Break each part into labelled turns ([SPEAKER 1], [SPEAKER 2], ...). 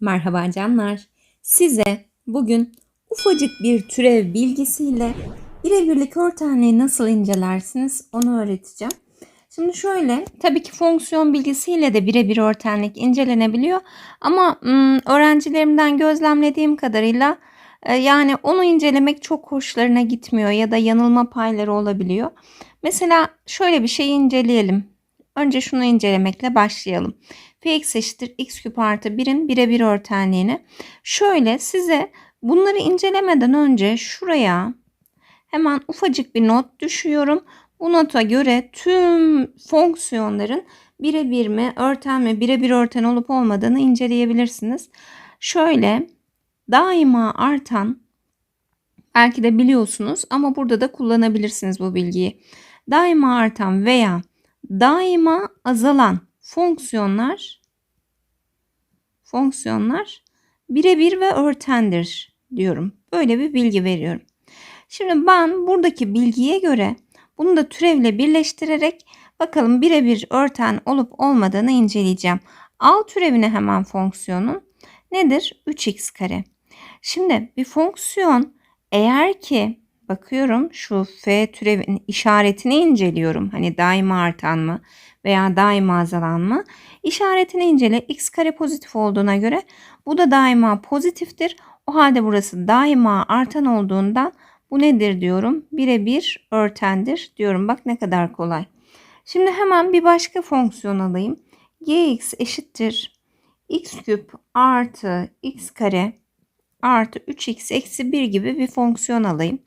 [SPEAKER 1] Merhaba canlar. Size bugün ufacık bir türev bilgisiyle birebirlik örtenliği nasıl incelersiniz onu öğreteceğim. Şimdi şöyle tabii ki fonksiyon bilgisiyle de birebir örtenlik incelenebiliyor ama öğrencilerimden gözlemlediğim kadarıyla e, yani onu incelemek çok hoşlarına gitmiyor ya da yanılma payları olabiliyor. Mesela şöyle bir şey inceleyelim. Önce şunu incelemekle başlayalım fx eşittir x küp artı 1'in birebir örtenliğini. Şöyle size bunları incelemeden önce şuraya hemen ufacık bir not düşüyorum. Bu nota göre tüm fonksiyonların birebir mi, örten mi, birebir örten olup olmadığını inceleyebilirsiniz. Şöyle daima artan belki de biliyorsunuz ama burada da kullanabilirsiniz bu bilgiyi. Daima artan veya daima azalan fonksiyonlar fonksiyonlar birebir ve örtendir diyorum. Böyle bir bilgi veriyorum. Şimdi ben buradaki bilgiye göre bunu da türevle birleştirerek bakalım birebir örten olup olmadığını inceleyeceğim. Al türevine hemen fonksiyonun nedir? 3x kare. Şimdi bir fonksiyon eğer ki bakıyorum şu f türevin işaretini inceliyorum. Hani daima artan mı veya daima azalan mı? İşaretini incele. X kare pozitif olduğuna göre bu da daima pozitiftir. O halde burası daima artan olduğundan bu nedir diyorum. Birebir örtendir diyorum. Bak ne kadar kolay. Şimdi hemen bir başka fonksiyon alayım. gx eşittir x küp artı x kare artı 3x eksi 1 gibi bir fonksiyon alayım.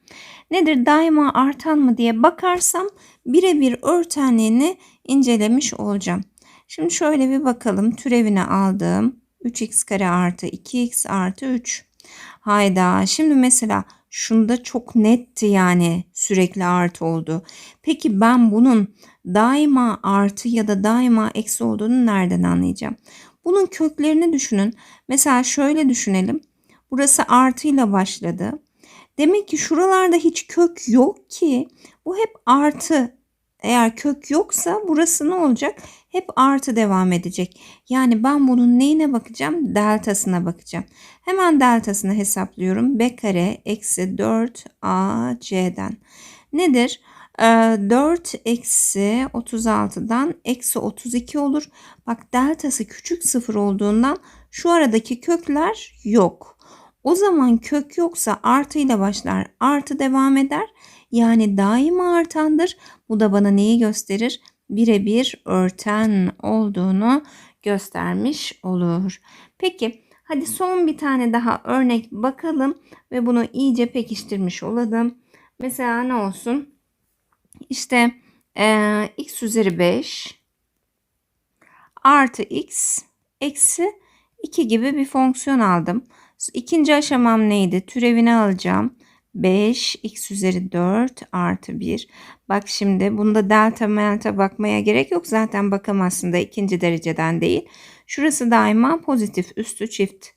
[SPEAKER 1] Nedir daima artan mı diye bakarsam birebir örtenliğini incelemiş olacağım. Şimdi şöyle bir bakalım. Türevini aldım. 3x kare artı 2x artı 3. Hayda. Şimdi mesela şunda çok netti yani sürekli artı oldu. Peki ben bunun daima artı ya da daima eksi olduğunu nereden anlayacağım? Bunun köklerini düşünün. Mesela şöyle düşünelim. Burası artıyla başladı. Demek ki şuralarda hiç kök yok ki. Bu hep artı. Eğer kök yoksa burası ne olacak? Hep artı devam edecek. Yani ben bunun neyine bakacağım? Deltasına bakacağım. Hemen deltasını hesaplıyorum. B kare eksi 4 AC'den. Nedir? 4 ee, eksi 36'dan eksi 32 olur. Bak deltası küçük sıfır olduğundan şu aradaki kökler yok. O zaman kök yoksa artı ile başlar. Artı devam eder. Yani daima artandır. Bu da bana neyi gösterir? Birebir örten olduğunu göstermiş olur. Peki hadi son bir tane daha örnek bakalım ve bunu iyice pekiştirmiş olalım. Mesela ne olsun? İşte e, x üzeri 5 artı x eksi 2 gibi bir fonksiyon aldım. İkinci aşamam neydi? Türevini alacağım. 5 x üzeri 4 artı 1. Bak şimdi bunda delta melta bakmaya gerek yok. Zaten bakamazsın da ikinci dereceden değil. Şurası daima pozitif üstü çift.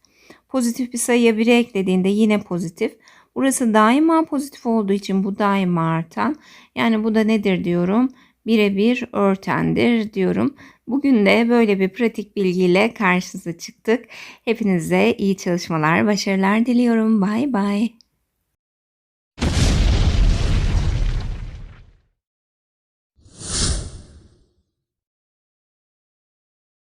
[SPEAKER 1] Pozitif bir sayıya 1'e eklediğinde yine pozitif. Burası daima pozitif olduğu için bu daima artan. Yani bu da nedir diyorum? Birebir örtendir diyorum. Bugün de böyle bir pratik bilgiyle karşınıza çıktık. Hepinize iyi çalışmalar, başarılar diliyorum. Bay bay.